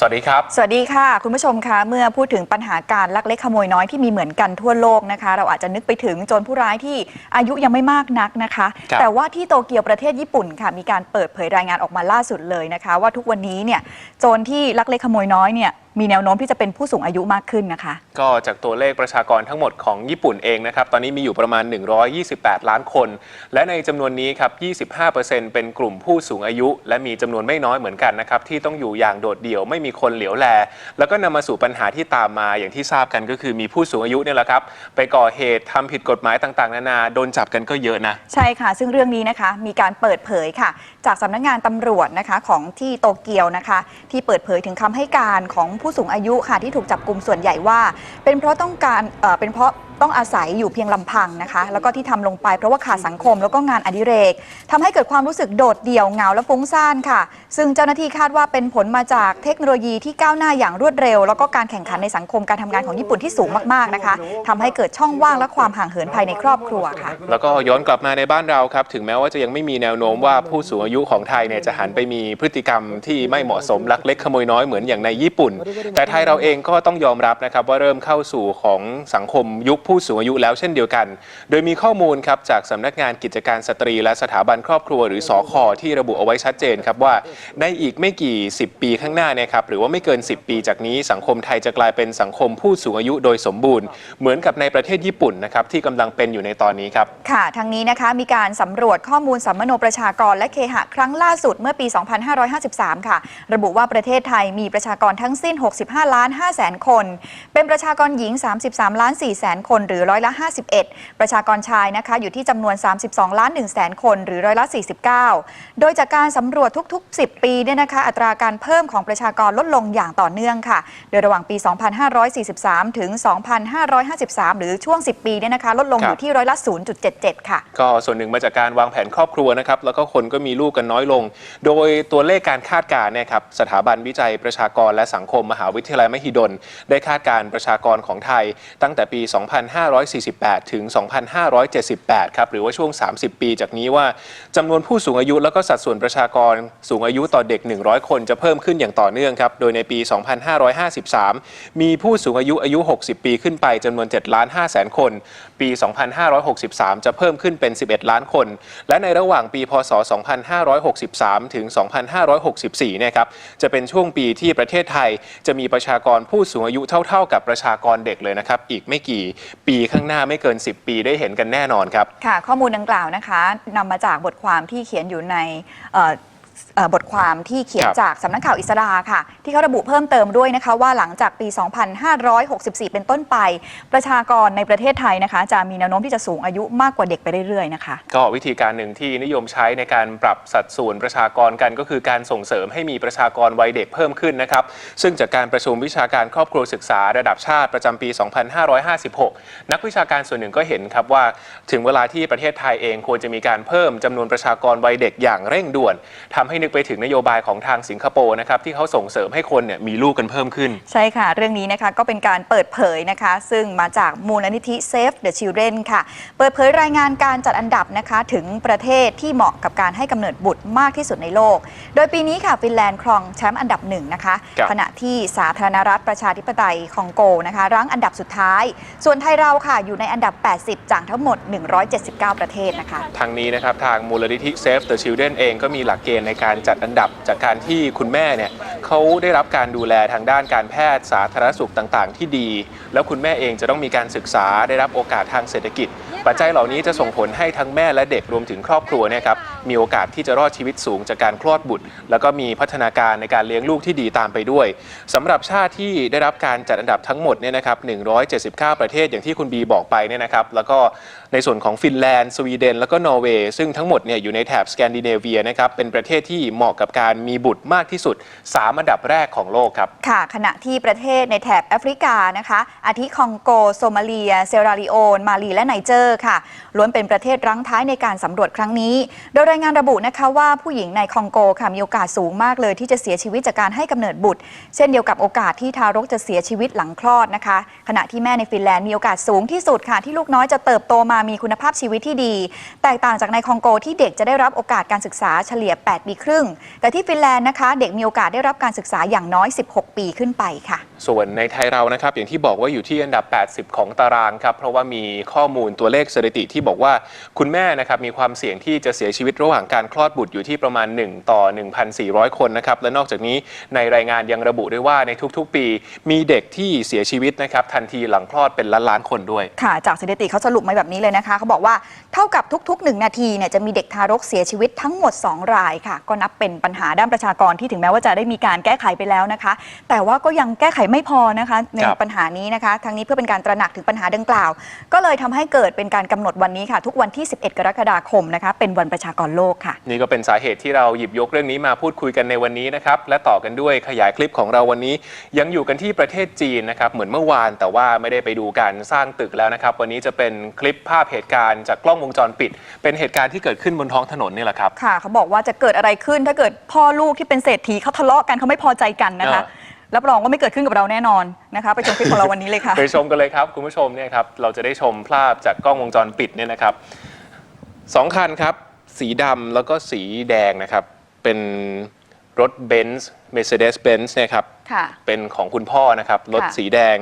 สวัสดีครับ สวัสดีค่ะ คุณผู้ชมคะเมื่อพูดถึงปัญหาการลักเล็กขโมยน้อยที่มีเหมือนกันทั่วโลกนะคะ เราอาจจะนึกไปถึงโจรผู้ร้ายที่อายุยังไม่มากนักนะคะ ครับแต่ว่าที่โตเกียวประเทศญี่ปุ่นค่ะมีการเปิดเผยรายงานออกมาล่าสุดเลยนะคะ ว่าทุกวันนี้เนี่ยโจรที่ลักเล็กขโมยน้อยเนี่ยมีแนวโน้มที่จะเป็นผู้สูงอายุมากขึ้นนะคะ ก็จากตัวเลขประชากรทั้งหมดของญี่ปุ่นเองนะครับ ตอนนี้มีอยู่ประมาณ 128 ล้านคน และในจำนวนนี้ครับ 25%เป็นกลุ่มผู้สูงอายุ และมีจำนวนไม่น้อยเหมือนกันนะครับ ที่ต้องอยู่อย่างโดดเดี่ยวไม่มีคนเหลียวแล แล้วก็นำมาสู่ปัญหาที่ตามมาอย่างที่ทราบกันก็คือมีผู้สูงอายุเนี่ยแหละครับ ไปก่อเหตุทำผิดกฎหมายต่างๆ นานาโดนจับกันก็เยอะนะ ใช่ค่ะ ซึ่งเรื่องนี้นะคะ มีการเปิดเผยค่ะ จากสำนักงานตำรวจนะคะของที่โตเกียวนะคะ ที่เปิดเผยถึงคำให้การของผู้สูงอายุค่ะที่ถูกจับกลุ่มส่วนใหญ่ว่า เป็นเพราะต้องการเเป็นเพราะ ต้องอาศัยอยู่เพียงลำพังนะคะ แล้วก็ที่ทำลงไปเพราะว่าขาดสังคมแล้วก็งานอดิเรกทำให้เกิดความรู้สึกโดดเดี่ยวเหงาและฟุ้งซ่านค่ะ ซึ่งเจ้าหน้าที่คาดว่าเป็นผลมาจากเทคโนโลยีที่ก้าวหน้าอย่างรวดเร็ว แล้วก็การแข่งขันในสังคมการทำงานของญี่ปุ่นที่สูงมากๆนะคะทำให้เกิดช่องว่างและความห่างเหินภายในครอบครัวค่ะ แล้วก็ย้อนกลับมาในบ้านเราครับ ถึงแม้ว่าจะยังไม่มีแนวโน้มว่าผู้สูงอายุของไทยเนี่ยจะหันไปมีพฤติกรรมที่ไม่เหมาะสมลักเล็กขโมยน้อยเหมือนอย่างในญี่ปุ่น แต่ไทยเราเองก็ต้องยอมรับนะครับว่าเริ่มเข้าสู่ของสังคมยุคผู้สูงอายุแล้วเช่นเดียวกัน โดยมีข้อมูลครับจากสำนักงานกิจการสตรี และสถาบันครอบครัวหรือสอคอที่ระบุเอาไว้ชัดเจนครับว่าในอีกไม่กี่ 10 ปีข้างหน้าเนะครับหรือว่าไม่เกิน 10 ปีจากนี้สังคมไทยจะกลายเป็นสังคมผู้สูงอายุโดยสมบูรณ์ เหมือนกับในประเทศญี่ปุ่นนะครับที่กำลังเป็นอยู่ในตอนนี้ครับค่ะทั้งนี้นะคะมีการสำรวจข้อมูลสัมมโนประชากรและเคหะครั้งล่าสุดเมื่อปี 2553 ค่ะ ระบุว่าประเทศไทยมีประชากรทั้งสิ้น 65 ล้าน5แสนคน เป็นประชากรหญิง 33 ล้าน4แสนคนหรือร้อยละ 51 ประชากรชายนะคะอยู่ที่จำนวน 32 ล้าน1แสนคนหรือร้อยละ 49 โดยจากการสำรวจทุก ๆ 10 ปีเนี่ยนะคะอัตราการเพิ่มของประชากรลดลงอย่างต่อเนื่องค่ะ โดยระหว่างปี 2543 ถึง 2553 หรือช่วง 10 ปีเนี่ยนะคะลดลงอยู่ที่ร้อยละ 0.77 ค่ะ ก็ส่วนหนึ่งมาจากการวางแผนครอบครัวนะครับแล้วก็คนก็มีลูกกันน้อยลง โดยตัวเลขการคาดการณ์เนี่ยครับสถาบันวิจัยประชากรและสังคมมหาวิทยาลัยมหิดล ได้คาดการณ์ประชากรของไทยตั้งแต่ปี2548 ถึง 2578 ครับ หรือว่าช่วง 30 ปีจากนี้ว่าจำนวนผู้สูงอายุแล้วก็สัดส่วนประชากรสูงอายุต่อเด็ก 100 คนจะเพิ่มขึ้นอย่างต่อเนื่องครับ โดยในปี 2553 มีผู้สูงอายุอายุ 60 ปีขึ้นไปจำนวน7ล้าน5แสนคน ปี 2563 จะเพิ่มขึ้นเป็น 11 ล้านคน และในระหว่างปีพศ 2563 ถึง 2564เนี่ยครับ จะเป็นช่วงปีที่ประเทศไทยจะมีประชากรผู้สูงอายุเท่า ๆ กับประชากรเด็กเลยนะครับ อีกไม่กี่ปีข้างหน้าไม่เกิน 10 ปีได้เห็นกันแน่นอนครับ ค่ะ ข้อมูลดังกล่าวนะคะนำมาจากบทความที่เขียนอยู่ในเอ่อ เอ่อบทความที่เขียนครับ จากสำนักข่าวอิสราค่ะ ที่เขาระบุเพิ่มเติมด้วยนะคะ ว่าหลังจากปี 2564 เป็นต้นไป ประชากรในประเทศไทยนะคะ จะมีแนวโน้มที่จะสูงอายุมากกว่าเด็กไปเรื่อยๆนะคะ ก็วิธีการหนึ่งที่นิยมใช้ในการปรับสัดส่วนประชากรกันก็คือการส่งเสริมให้มีประชากรวัยเด็กเพิ่มขึ้นนะครับ ซึ่งจากการประชุมวิชาการครอบครัวศึกษาระดับชาติประจำปี 2556 นักวิชาการส่วนหนึ่งก็เห็นครับว่า ถึงเวลาที่ประเทศไทยเองควรจะมีการเพิ่มจำนวนประชากรวัยเด็กอย่างเร่งด่วนทำให้นึกไปถึงนโยบายของทางสิงคโปร์นะครับที่เขาส่งเสริมให้คนเนี่ยมีลูกกันเพิ่มขึ้น ใช่ค่ะ เรื่องนี้นะคะก็เป็นการเปิดเผยนะคะ ซึ่งมาจากมูลนิธิ Save the Children ค่ะ เปิดเผยรายงานการจัดอันดับนะคะถึงประเทศที่เหมาะกับการให้กำเนิดบุตรมากที่สุดในโลก โดยปีนี้ค่ะฟินแลนด์ครองแชมป์อันดับหนึ่งนะคะครับ ขณะที่สาธารณรัฐประชาธิปไตยคองโกนะคะรั้งอันดับสุดท้าย ส่วนไทยเราค่ะอยู่ในอันดับ 80 จากทั้งหมด 179 ประเทศนะคะ ทางนี้นะครับทางมูลนิธิ Save the Children เองก็มีหลักเกณฑ์ในการจัดอันดับจากการที่คุณแม่เนี่ยเขาได้รับการดูแลทางด้านการแพทย์สาธารณสุขต่างๆ ที่ดี แล้วคุณแม่เองจะต้องมีการศึกษาได้รับโอกาสทางเศรษฐกิจ ปัจจัยเหล่านี้จะส่งผลให้ทั้งแม่และเด็กรวมถึงครอบครัวเนี่ยครับมีโอกาสที่จะรอดชีวิตสูงจากการคลอดบุตร แล้วก็มีพัฒนาการในการเลี้ยงลูกที่ดีตามไปด้วยสำหรับชาติที่ได้รับการจัดอันดับทั้งหมดเนี่ยนะครับ179 ประเทศอย่างที่คุณบีบอกไปเนี่ยนะครับแล้วก็ในส่วนของฟินแลนด์สวีเดน แล้วก็นอร์เวย์ซึ่งทั้งหมดเนี่ยอยู่ในแถบสแกนดิเนเวียนะครับเป็นประเทศที่เหมาะกับการมีบุตรมากที่สุด 3 อันดับแรกของโลกครับค่ะ ขณะที่ประเทศในแถบแอฟริกานะคะอาทิคองโก โซมาเลีย เซราลีโอน มาลีและไนเจอร์ค่ะ ล้วนเป็นประเทศรั้งท้ายในการสำรวจครั้งนี้ โดยรายงานระบุนะคะว่าผู้หญิงในคองโกค่ะมีโอกาสสูงมากเลย ที่จะเสียชีวิตจากการให้กำเนิดบุตร เช่นเดียวกับโอกาสที่ทารกจะเสียชีวิตหลังคลอดนะคะ ขณะที่แม่ในฟินแลนด์มีโอกาสสูงที่สุดค่ะ ที่ลูกน้อยจะเติบโตมามีคุณภาพชีวิตที่ดี แตกต่างจากในคองโกที่เด็กจะได้รับโอกาสการศึกษาเฉลี่ย 8 ปีครึ่ง แต่ที่ฟินแลนด์นะคะ เด็กมีโอกาสได้รับการศึกษาอย่างน้อย 16 ปีขึ้นไปค่ะ ส่วนในไทยเรานะครับอย่างที่บอกว่าอยู่ที่อันดับ 80 ของตารางครับเพราะว่ามีข้อมูลตัวเลขสถิติที่บอกว่าคุณแม่นะครับมีความเสี่ยงที่จะเสียชีวิตระหว่างการคลอดบุตรอยู่ที่ประมาณ 1 ต่อ 1,400 คนนะครับและนอกจากนี้ในรายงานยังระบุด้วยว่าในทุกๆ ปี มีเด็กที่เสียชีวิตนะครับทันทีหลังคลอดเป็นล้านๆคนด้วย ค่ะ จากสถิติเขาสรุปมาแบบนี้เลยนะคะเขาบอกว่าเท่ากับทุกๆ 1 นาทีเนี่ยจะมีเด็กทารกเสียชีวิตทั้งหมด 2 รายค่ะ ก็นับเป็นปัญหาด้านประชากรที่ถึงแม้ว่าจะได้มีการแก้ไขไปแล้วนะคะ แต่ว่าก็ยังแก้ไขไม่พอนะคะในครับปัญหานี้นะคะ ทั้งนี้เพื่อเป็นการตระหนักถึงปัญหาดังกล่าว ก็เลยทำให้เกิดเป็นการกำหนดวันนี้ค่ะ ทุกวันที่ 11 กรกฎาคมนะคะเป็นวันประชากรโลกค่ะ นี่ก็เป็นสาเหตุที่เราหยิบยกเรื่องนี้มาพูดคุยกันในวันนี้นะครับและต่อกันด้วยขยายคลิปของเราวันนี้ ยังอยู่กันที่ประเทศจีนนะครับเหมือนเมื่อวานแต่ว่าไม่ได้ไปดูการสร้างตึกแล้วนะครับ วันนี้จะเป็นคลิปภาพเหตุการณ์จากกล้องวงจรปิด เป็นเหตุการณ์ที่เกิดขึ้นบนท้องถนนนี่แหละครับค่ะเขาบอกว่าจะเกิดอะไรขึ้นถ้าเกิดพ่อลูกที่เป็นเศรษฐีเขาทะเลาะกันเขาไม่พอใจกันนะคะอ่ รับรองว่าไม่เกิดขึ้นกับเราแน่นอนนะคะไปชมคลิปของเราวันนี้เลยค่ะ ไปชมกันเลยครับ คุณผู้ชมเนี่ยครับเราจะได้ชมภาพจากกล้องวงจรปิดเนี่ยนะครับสองคันครับ สีดำแล้วก็สีแดงนะครับ เป็นรถเบนซ์ Mercedes-Benz เนี่ยครับค่ะ เป็นของคุณพ่อนะครับ รถค่ะ สีแดง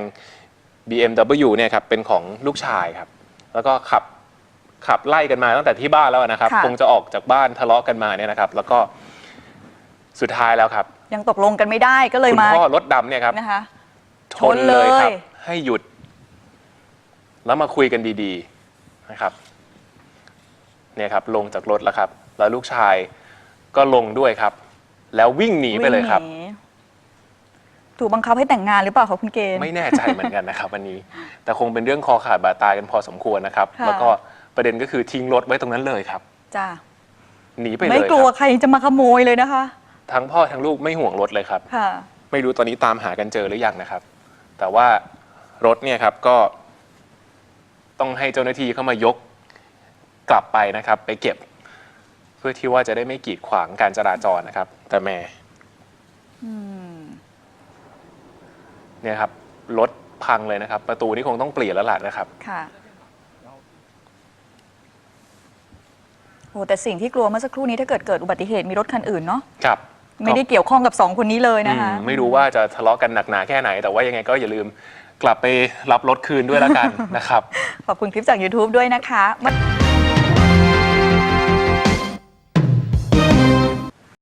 BMW เนี่ยครับเป็นของลูกชายครับ แล้วก็ขับขับไล่กันมาตั้งแต่ที่บ้านแล้วนะครับ ค่ะ คงจะออกจากบ้านทะเลาะกันมาเนี่ยนะครับ แล้วก็ สุดท้ายแล้วครับยังตกลงกันไม่ได้ก็เลยคุณมาพ่อรถดำเนี่ยครับนะคะ ชนเลยครับ ชนเลย ให้หยุด แล้วมาคุยกันดีๆนะครับ เนี่ยครับ ลงจากรถแล้วครับ แล้วลูกชายก็ลงด้วยครับ แล้ววิ่งหนีไปเลยครับ วิ่งหนีถูกบังคับให้แต่งงานหรือเปล่าคะคุณเกณฑ์ ไม่แน่ใจเหมือนกันนะครับวันนี้ แต่คงเป็นเรื่องคอขาดบาดตายกันพอสมควรนะครับ ค่ะ แล้วก็ประเด็นก็คือทิ้งรถไว้ตรงนั้นเลยครับ จ้าหนีไปเลยไม่คกลัวรับ ใครจะมาขโมยเลยนะคะ ทั้งพ่อทั้งลูกไม่ห่วงรถเลยครับ ค่ะ ไม่รู้ตอนนี้ตามหากันเจอหรือยังนะครับ แต่ว่ารถเนี่ยครับก็ ต้องให้เจ้าหน้าที่เข้ามายกกลับไปนะครับ ไปเก็บ เพื่อที่ว่าจะได้ไม่กีดขวางการจราจรนะครับ แต่แม่เนี่ยครับรถพังเลยนะครับ ประตูนี่คงต้องเปลี่ยนแล้วล่ะนะครับ ค่ะ โอ้แต่สิ่งที่กลัวเมื่อสักครู่นี้ถ้าเกิดเกิดอุบัติเหตุมีรถคันอื่นเนาะ ครับ ไม่ได้เกี่ยวข้องกับสองคนนี้เลยนะคะ อืมไม่รู้ว่าจะทะเลาะกันหนักหนาแค่ไหน แต่ว่ายังไงก็อย่าลืมกลับไปรับรถคืนด้วยแล้วกันนะครับ ขอบคุณคลิปจาก YouTube ด้วยนะคะ